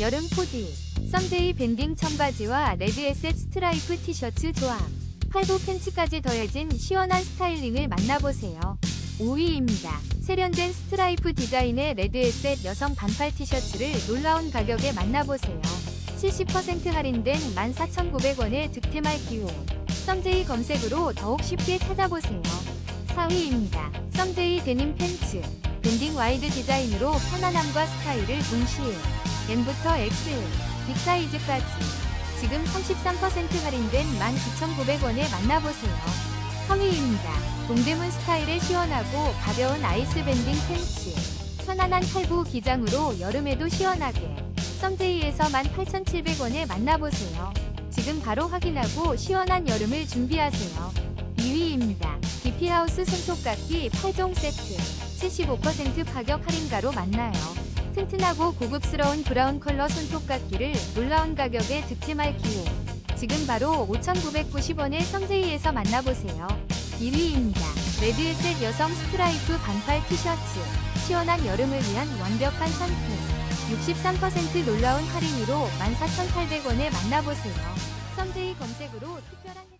여름 코디, 썸제이 밴딩 청바지와 레드 에셋 스트라이프 티셔츠 조합, 팔부 팬츠까지 더해진 시원한 스타일링을 만나보세요. 5위입니다. 세련된 스트라이프 디자인의 레드 에셋 여성 반팔 티셔츠를 놀라운 가격에 만나보세요. 70% 할인된 14,900원의 득템할 기회. 썸제이 검색으로 더욱 쉽게 찾아보세요. 4위입니다. 썸제이 데님 팬츠. 밴딩 와이드 디자인으로 편안함과 스타일을 동시에 M부터 XL, 빅 사이즈까지 지금 33% 할인된 19,900원에 만나보세요. 3위입니다. 동대문 스타일의 시원하고 가벼운 아이스 밴딩 팬츠. 편안한 탈부 기장으로 여름에도 시원하게. 썸제이에서 18,700원에 만나보세요. 지금 바로 확인하고 시원한 여름을 준비하세요. 2위입니다. 디피하우스 손톱깎이 8종 세트. 75% 가격 할인가로 만나요. 튼튼하고 고급스러운 브라운 컬러 손톱깎이를 놀라운 가격에 득템할 기회. 지금 바로 5,990원에 썸제이에서 만나보세요. 1위입니다. 레드에셋 여성 스트라이프 반팔 티셔츠. 시원한 여름을 위한 완벽한 선택. 63% 놀라운 할인으로 14,800원에 만나보세요. 썸제이 검색으로 특별한